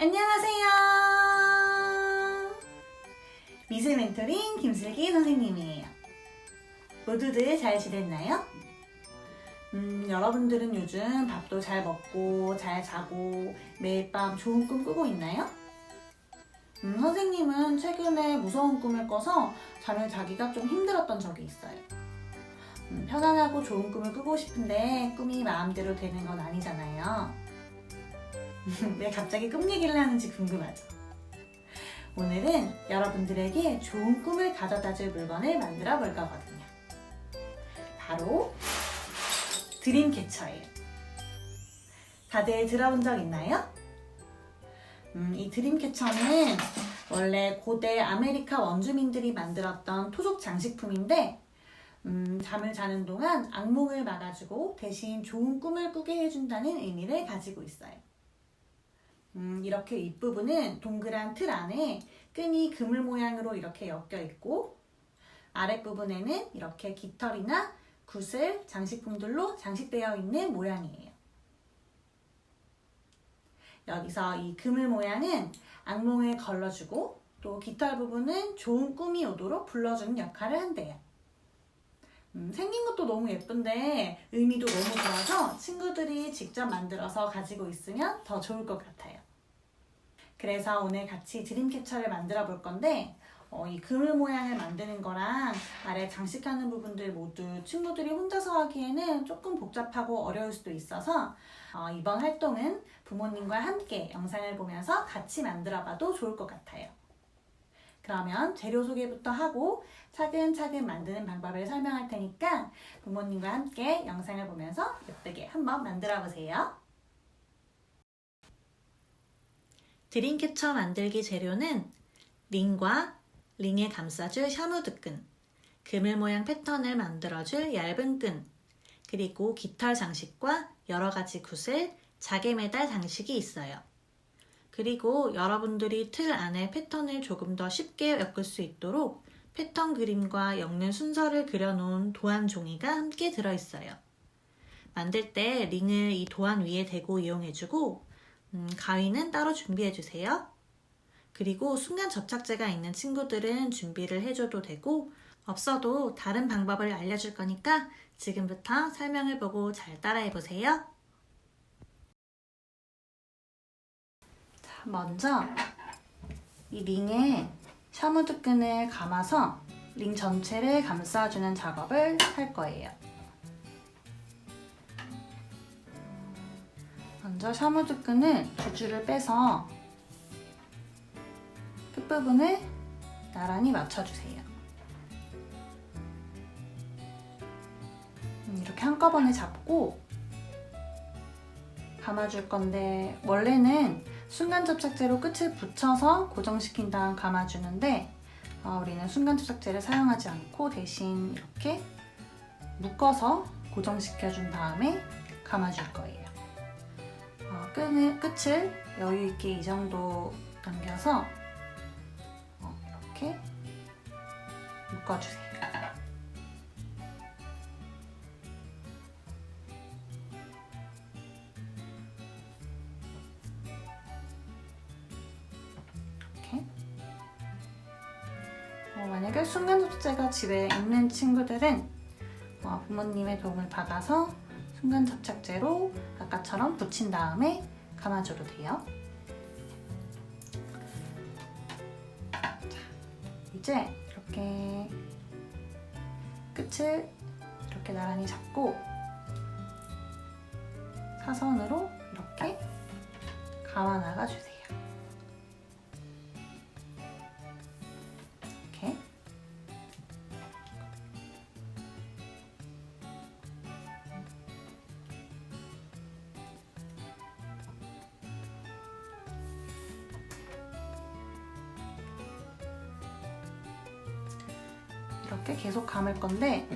안녕하세요. 미술 멘토링 김슬기 선생님이에요. 모두들 잘 지냈나요? 음, 여러분들은 요즘 밥도 잘 먹고 잘 자고 매일 밤 좋은 꿈 꾸고 있나요? 음, 선생님은 최근에 무서운 꿈을 꿔서 잠을 자기가 좀 힘들었던 적이 있어요. 음, 편안하고 좋은 꿈을 꾸고 싶은데 꿈이 마음대로 되는 건 아니잖아요. 왜 갑자기 꿈 얘기를 하는지 궁금하죠? 오늘은 여러분들에게 좋은 꿈을 가져다 줄 물건을 만들어 볼 거거든요. 바로 드림캐쳐예요. 다들 들어본 적 있나요? 음, 이 드림캐쳐는 원래 고대 아메리카 원주민들이 만들었던 토속 장식품인데 음, 잠을 자는 동안 악몽을 막아주고 대신 좋은 꿈을 꾸게 해준다는 의미를 가지고 있어요. 음, 이렇게 윗부분은 동그란 틀 안에 끈이 그물 모양으로 이렇게 엮여 있고 아랫부분에는 이렇게 깃털이나 구슬, 장식품들로 장식되어 있는 모양이에요. 여기서 이 그물 모양은 악몽을 걸러주고 또 깃털 부분은 좋은 꿈이 오도록 불러주는 역할을 한대요. 음, 생긴 것도 너무 예쁜데 의미도 너무 좋아서 친구들이 직접 만들어서 가지고 있으면 더 좋을 것 같아요. 그래서 오늘 같이 드림캐쳐를 만들어 볼 건데 어, 이 그물 모양을 만드는 거랑 아래 장식하는 부분들 모두 친구들이 혼자서 하기에는 조금 복잡하고 어려울 수도 있어서 어, 이번 활동은 부모님과 함께 영상을 보면서 같이 만들어 봐도 좋을 것 같아요. 그러면 재료 소개부터 하고 차근차근 만드는 방법을 설명할 테니까 부모님과 함께 영상을 보면서 예쁘게 한번 만들어 보세요. 드림캐쳐 만들기 재료는 링과 링에 감싸줄 샤무드끈, 그물 모양 패턴을 만들어줄 얇은 끈, 그리고 깃털 장식과 여러 가지 구슬, 자개 매달 장식이 있어요. 그리고 여러분들이 틀 안에 패턴을 조금 더 쉽게 엮을 수 있도록 패턴 그림과 엮는 순서를 그려놓은 도안 종이가 함께 들어있어요. 만들 때 링을 이 도안 위에 대고 이용해주고 음, 가위는 따로 준비해 주세요. 그리고 순간 접착제가 있는 친구들은 준비를 해줘도 되고 없어도 다른 방법을 알려줄 거니까 지금부터 설명을 보고 잘 따라해 보세요. 자, 먼저 이 링에 샤무드 끈을 감아서 링 전체를 감싸주는 작업을 할 거예요. 먼저 샤무드 끈을 두 줄을 빼서 끝부분을 나란히 맞춰주세요. 음, 이렇게 한꺼번에 잡고 감아줄 건데 원래는 순간 접착제로 끝을 붙여서 고정시킨 다음 감아주는데 어, 우리는 순간 접착제를 사용하지 않고 대신 이렇게 묶어서 고정시켜준 다음에 감아줄 거예요. 어, 끈을, 끝을 여유 있게 이 정도 남겨서 어, 이렇게 묶어주세요. 어, 만약에 순간접착제가 집에 있는 친구들은 어, 부모님의 도움을 받아서 순간 접착제로 아까처럼 붙인 다음에 감아줘도 돼요. 자, 이제 이렇게 끝을 이렇게 나란히 잡고 사선으로 이렇게 감아 나가 주세요. 건데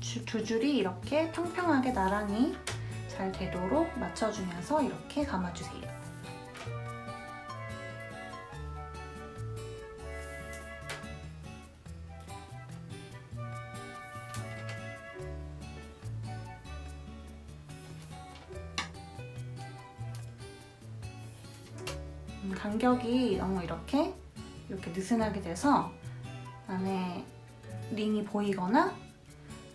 주, 두 줄이 이렇게 평평하게 나란히 잘 되도록 맞춰주면서 이렇게 감아주세요. 음, 간격이 너무 이렇게 이렇게 느슨하게 돼서 안에 링이 보이거나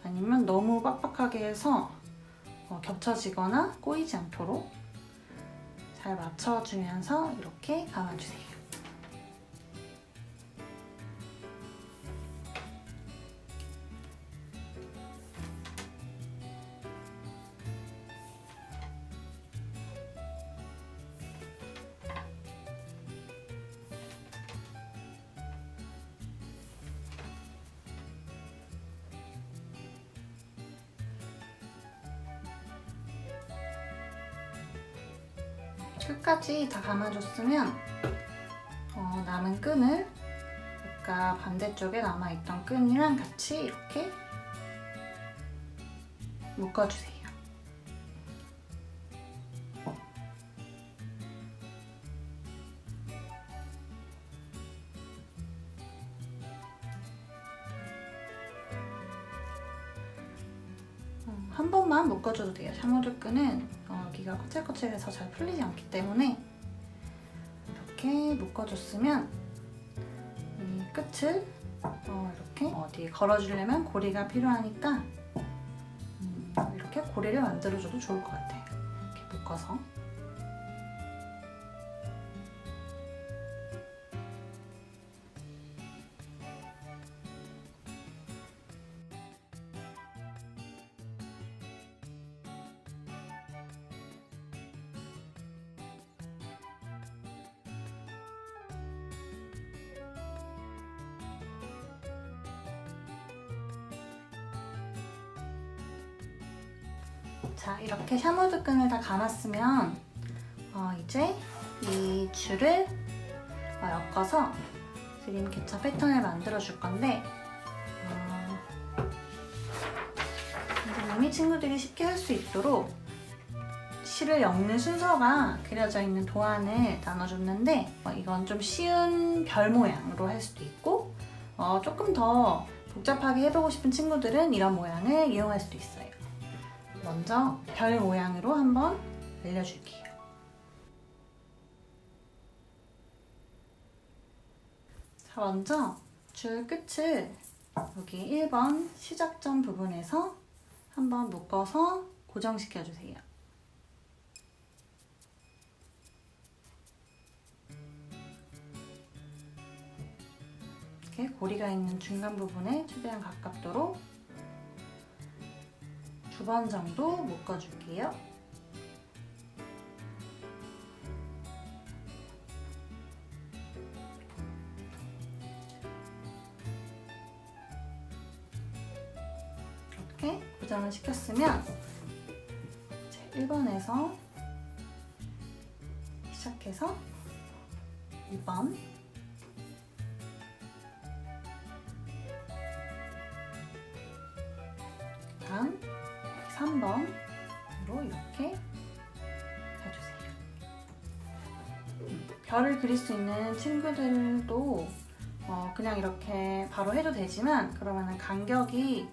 아니면 너무 빡빡하게 해서 어, 겹쳐지거나 꼬이지 않도록 잘 맞춰주면서 이렇게 감아주세요. 끝까지 다 감아줬으면 어, 남은 끈을 아까 반대쪽에 남아있던 끈이랑 같이 이렇게 묶어주세요. 어, 한 번만 묶어줘도 돼요. 샤머드 끈은 어, 여기가 거칠거칠해서 잘 풀리지 않기 때문에 이렇게 묶어줬으면 이 끝을 어, 이렇게 어디에 걸어주려면 고리가 필요하니까 음, 이렇게 고리를 만들어줘도 좋을 것 같아요. 이렇게 묶어서 다 감았으면 어, 이제 이 줄을 어, 엮어서 드림 개차 패턴을 만들어 줄 건데 어, 선생님이 친구들이 쉽게 할 수 있도록 실을 엮는 순서가 그려져 있는 도안을 나눠줬는데 어, 이건 좀 쉬운 별 모양으로 할 수도 있고 어, 조금 더 복잡하게 해보고 싶은 친구들은 이런 모양을 이용할 수도 있어요. 먼저 별 모양으로 한번 알려줄게요. 자, 먼저 줄 끝을 여기 1번 시작점 부분에서 한번 묶어서 고정시켜 주세요. 이렇게 고리가 있는 중간 부분에 최대한 가깝도록 두 번 정도 묶어줄게요. 이렇게 고정을 시켰으면 이제 1번에서 시작해서 2번 그릴 수 있는 친구들도 어, 그냥 이렇게 바로 해도 되지만 그러면 간격이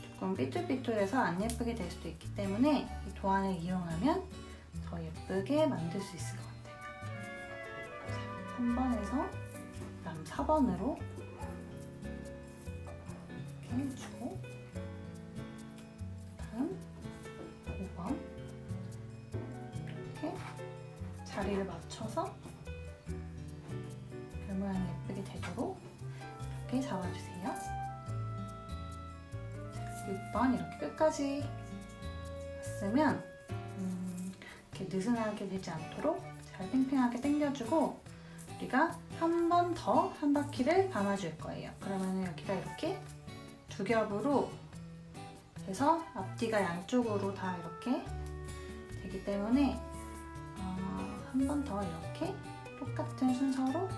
조금 삐뚤삐뚤해서 안 예쁘게 될 수도 있기 때문에 이 도안을 이용하면 더 예쁘게 만들 수 있을 것 같아요. 자, 3번에서 그다음 4번으로 이렇게 해주고 다음 5번 이렇게 자리를 맞춰서 별 모양이 예쁘게 되도록 이렇게 잡아주세요. 6번 이렇게 끝까지 왔으면 음, 이렇게 느슨하게 되지 않도록 잘 팽팽하게 당겨주고 우리가 한 번 더 한 바퀴를 감아줄 거예요. 그러면 여기가 이렇게 두 겹으로 그래서 앞뒤가 양쪽으로 다 이렇게 되기 때문에 어, 한번 더 이렇게 똑같은 순서로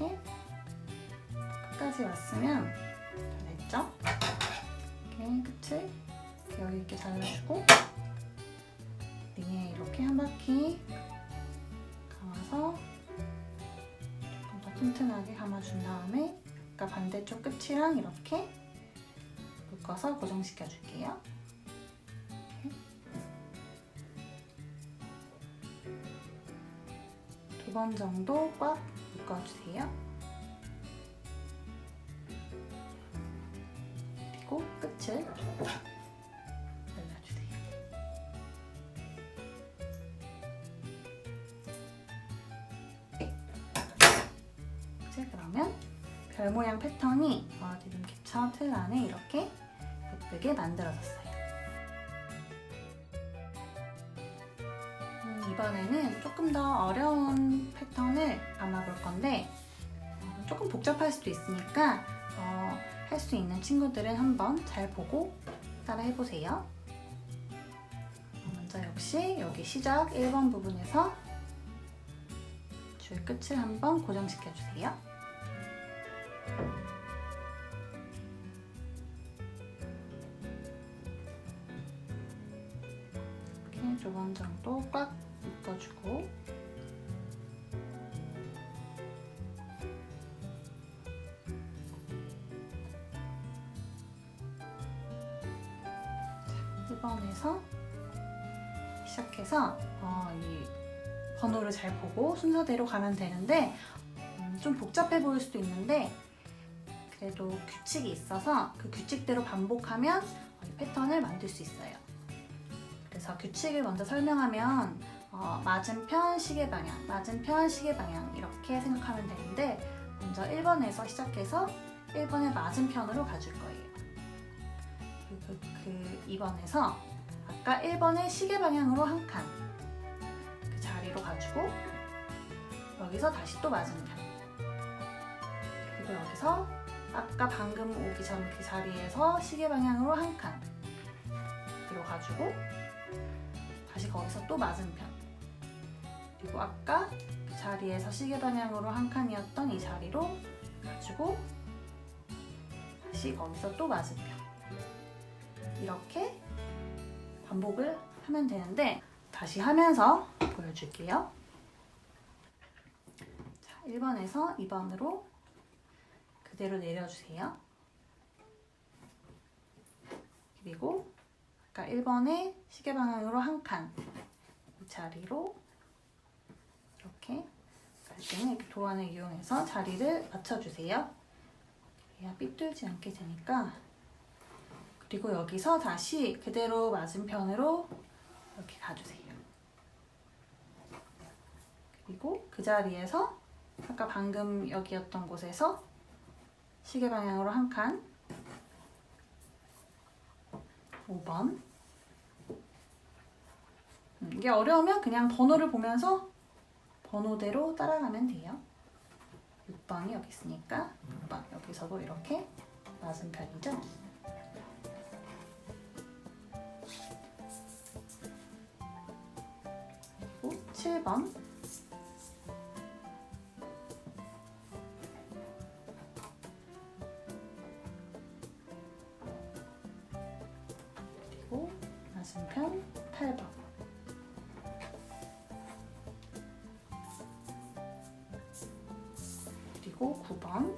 이렇게 끝까지 왔으면 다 됐죠? 이렇게 끝을 여유 있게 잘라주고 링에 이렇게 한 바퀴 감아서 조금 더 튼튼하게 감아준 다음에 아까 반대쪽 끝이랑 이렇게 묶어서 고정시켜 줄게요. 두 번 정도 꽉 묶어주세요. 그리고 끝을 잘라주세요. 이제 그러면 별 모양 패턴이 어, 지금 캡처 틀 안에 이렇게 예쁘게 만들어졌어요. 이번에는 조금 더 어려운 패턴을 감아볼 건데 어, 조금 복잡할 수도 있으니까 어, 할수 있는 친구들은 한번 잘 보고 따라 해보세요. 먼저 역시 여기 시작 1번 부분에서 줄 끝을 한번 고정시켜 주세요. 1번에서 시작해서 어, 이 번호를 잘 보고 순서대로 가면 되는데 음, 좀 복잡해 보일 수도 있는데 그래도 규칙이 있어서 그 규칙대로 반복하면 이 패턴을 만들 수 있어요. 그래서 규칙을 먼저 설명하면 어, 맞은편 시계 방향, 맞은편 시계 방향 이렇게 생각하면 되는데 먼저 1번에서 시작해서 1번의 맞은편으로 가줄 거예요. 그, 그, 그 2번에서 아까 1번의 시계 방향으로 한 칸. 그 자리로 가지고 여기서 다시 또 맞은편. 그리고 여기서 아까 방금 오기 전 그 자리에서 시계 방향으로 한 칸. 뒤로 가지고 다시 거기서 또 맞은편. 그리고 아까 그 자리에서 시계 방향으로 한 칸이었던 이 자리로 가지고 다시 거기서 또 맞은편. 이렇게 반복을 하면 되는데 다시 하면서 보여줄게요. 자, 1번에서 2번으로 그대로 내려주세요. 그리고 아까 1번에 시계 방향으로 한 칸, 이 자리로 이렇게 갈 때는 이렇게 도안을 이용해서 자리를 맞춰주세요. 그래야 삐뚤지 않게 되니까 그리고 여기서 다시 그대로 맞은편으로 이렇게 가주세요. 그리고 그 자리에서 아까 방금 여기였던 곳에서 시계 방향으로 한 칸, 5번. 음, 이게 어려우면 그냥 번호를 보면서 번호대로 따라가면 돼요. 6번이 여기 있으니까 6번 여기서도 이렇게 맞은 편이죠. 7번. 그리고 맞은편 8번. 그리고 9번.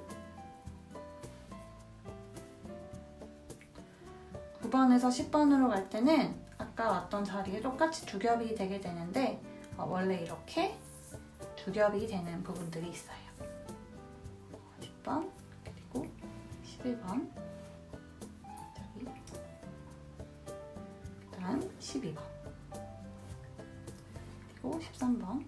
9번에서 10번으로 갈 때는 아까 왔던 자리에 똑같이 두 겹이 되게 되는데 어, 원래 이렇게 두 겹이 되는 부분들이 있어요. 10번 그리고 11번. 저기. 그다음 12번. 그리고 13번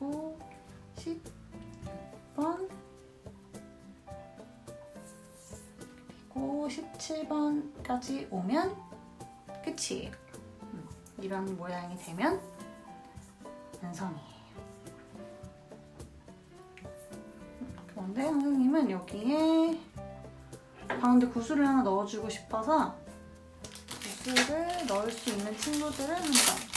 그리고 16번 그리고 17번까지 오면 끝이에요. 음, 이런 모양이 되면 완성이에요. 그런데 선생님은 여기에 가운데 구슬을 하나 넣어주고 싶어서 구슬을 넣을 수 있는 친구들은 한번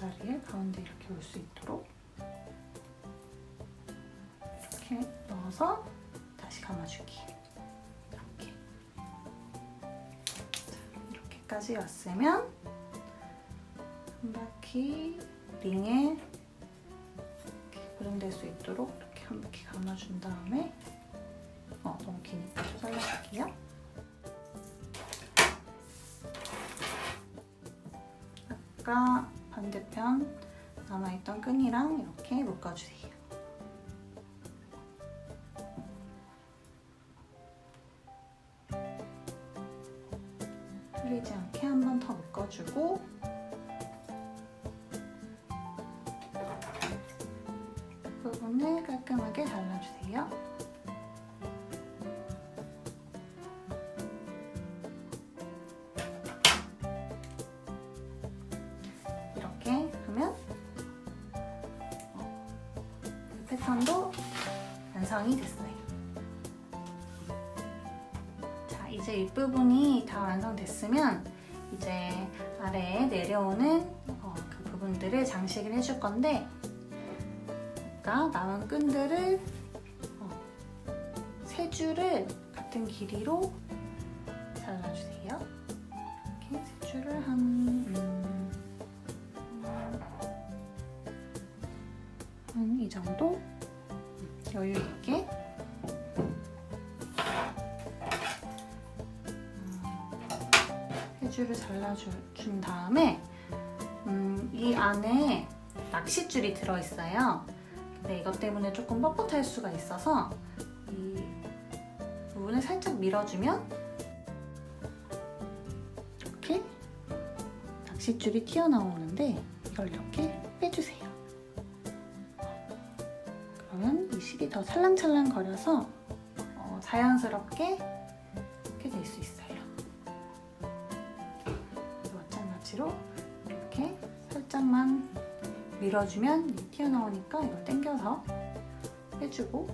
자리에 가운데 이렇게 올 수 있도록 이렇게 넣어서 다시 감아주기. 이렇게. 자, 이렇게까지 왔으면 한 바퀴 링에 이렇게 고정될 수 있도록 이렇게 한 바퀴 감아준 다음에 어 너무 기니까 좀 잘라줄게요. 아까 반대편 남아있던 끈이랑 이렇게 묶어주세요. 흘리지 않게 한 번 더 묶어주고 부분을 깔끔하게 잘라주세요. 완성이 됐어요. 자, 이제 윗부분이 다 완성됐으면 이제 아래에 내려오는 어, 그 부분들을 장식을 해줄 건데 아까 남은 끈들을 어, 세 줄을 같은 길이로 잘라주세요. 이렇게 세 줄을 한 음, 한이 정도 여유 있게 줄을 잘라준 다음에 음, 이 안에 낚싯줄이 들어있어요. 근데 이것 때문에 조금 뻣뻣할 수가 있어서 이 부분을 살짝 밀어주면 이렇게 낚싯줄이 튀어나오는데 이걸 이렇게 빼주세요. 그러면 이 실이 더 찰랑찰랑 거려서 어, 자연스럽게 밀어주면 튀어나오니까 이걸 당겨서 빼주고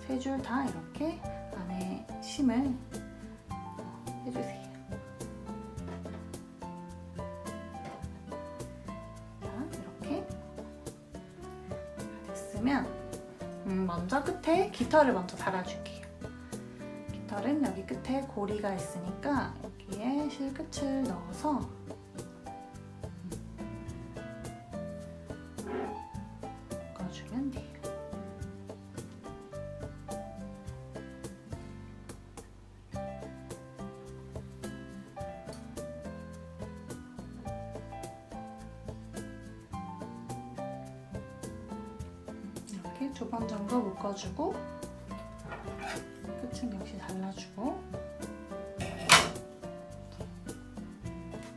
세 줄 다 이렇게 안에 심을 해주세요. 자, 이렇게 됐으면 음, 먼저 끝에 깃털을 먼저 달아줄게요. 깃털은 여기 끝에 고리가 있으니까 여기에 실끝을 넣어서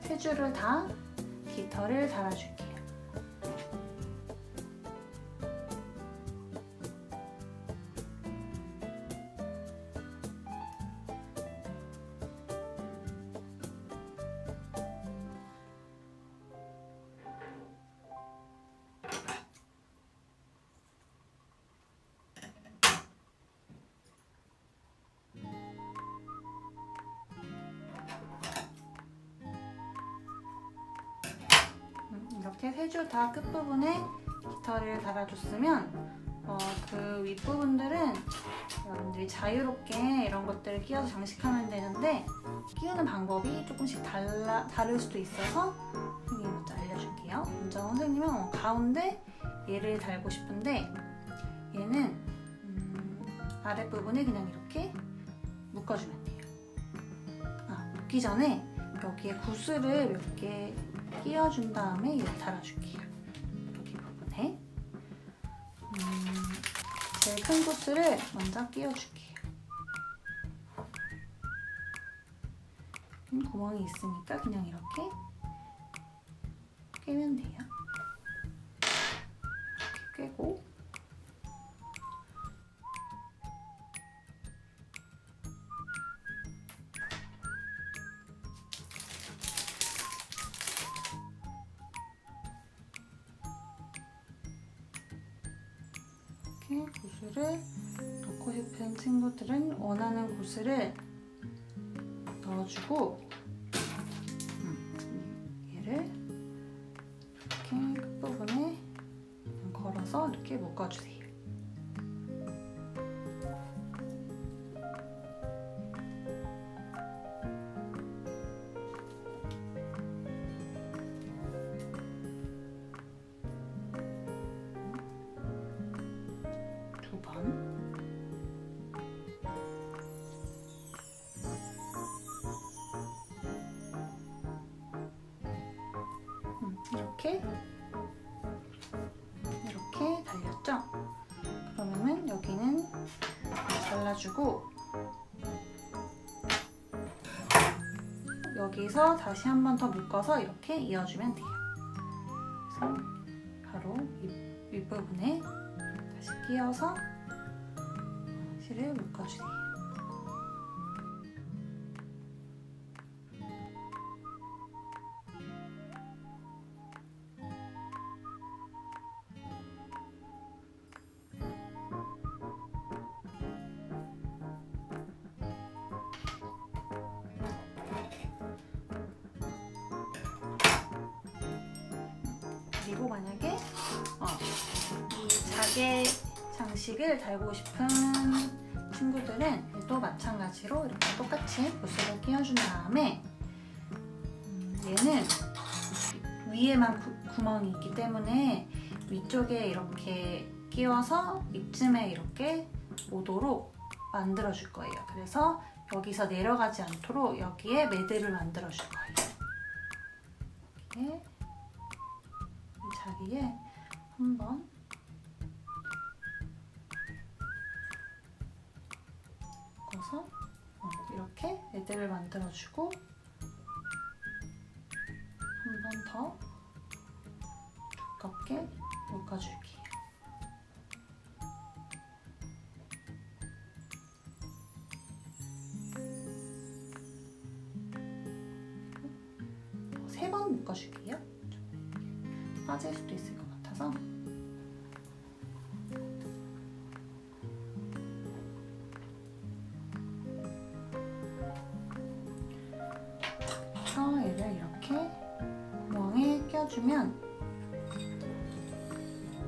세 줄을 다 깃털을 달아줄게요. 다 끝부분에 깃털을 달아줬으면 어, 그 윗부분들은 여러분들이 자유롭게 이런 것들을 끼워서 장식하면 되는데 끼우는 방법이 조금씩 달라, 다를 수도 있어서 선생님이 먼저 알려줄게요. 먼저 선생님은 어, 가운데 얘를 달고 싶은데 얘는 음, 아랫부분에 그냥 이렇게 묶어주면 돼요. 아, 묶기 전에 여기에 구슬을 몇 개 끼워준 다음에 얘를 달아줄게요. 여기 부분에 음, 제일 큰 구슬을 먼저 끼워줄게요. 음, 구멍이 있으니까 그냥 이렇게 꿰면 돼요. 이렇게 꿰고 싶은 친구들은 원하는 구슬을 넣어주고 음, 얘를 이렇게 끝부분에 걸어서 이렇게 묶어주세요. 여기서 다시 한 번 더 묶어서 이렇게 이어주면 돼요. 그래서 바로 윗, 윗부분에 다시 끼워서 실을 묶어주세요. 달고 싶은 친구들은 또 마찬가지로 이렇게 똑같이 붓을 끼워준 다음에 음, 얘는 위에만 구, 구멍이 있기 때문에 위쪽에 이렇게 끼워서 입쯤에 이렇게 오도록 만들어 줄 거예요. 그래서 여기서 내려가지 않도록 여기에 매듭을 만들어 줄 거예요. 이렇게 이 자리에 한번 이렇게 매듭을 만들어주고 한 번 더 두껍게 묶어줄게요. 세 번 묶어줄게요. 빠질 수도 있을 것 같아서 껴주면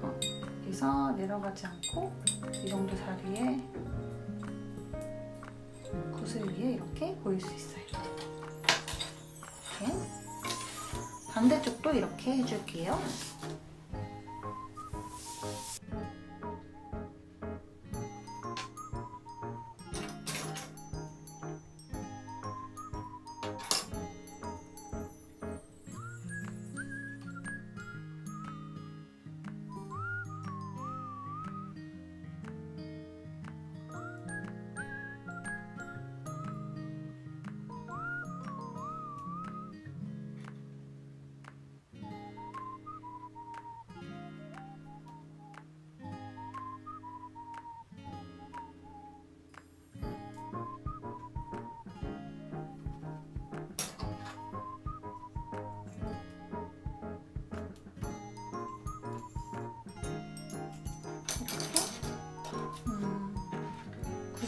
어, 여기서 내려가지 않고 이 정도 자리에 구슬 위에 이렇게 보일 수 있어요. 이렇게 반대쪽도 이렇게 해줄게요.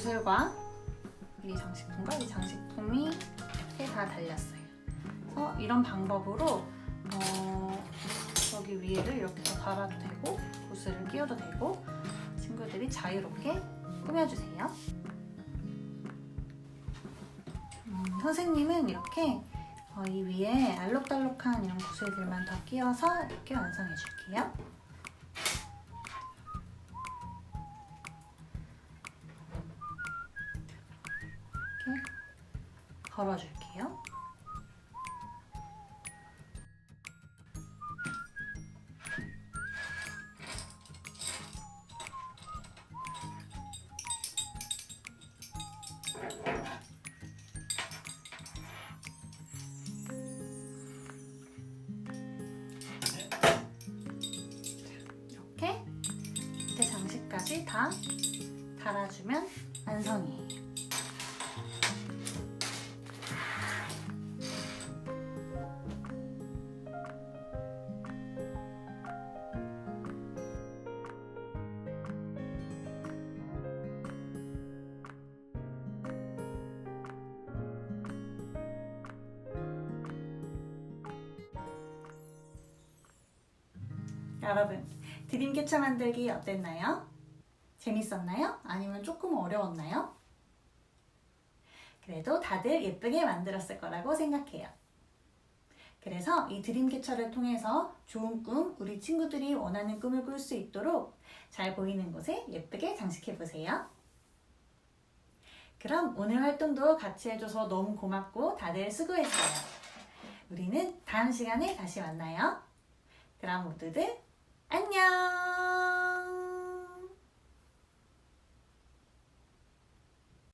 구슬과 이 장식품과 이 장식품이 이렇게 다 달렸어요. 그래서 이런 방법으로 어, 여기 위에를 이렇게 더 달아도 되고 구슬을 끼워도 되고 친구들이 자유롭게 꾸며주세요. 음, 선생님은 이렇게 어, 이 위에 알록달록한 이런 구슬들만 더 끼워서 이렇게 완성해 줄게요. 걸어줄 여러분, 드림캐쳐 만들기 어땠나요? 재밌었나요? 아니면 조금 어려웠나요? 그래도 다들 예쁘게 만들었을 거라고 생각해요. 그래서 이 드림캐쳐를 통해서 좋은 꿈, 우리 친구들이 원하는 꿈을 꿀 수 있도록 잘 보이는 곳에 예쁘게 장식해 보세요. 그럼 오늘 활동도 같이 해줘서 너무 고맙고 다들 수고했어요. 우리는 다음 시간에 다시 만나요. 그럼 모두들 안녕!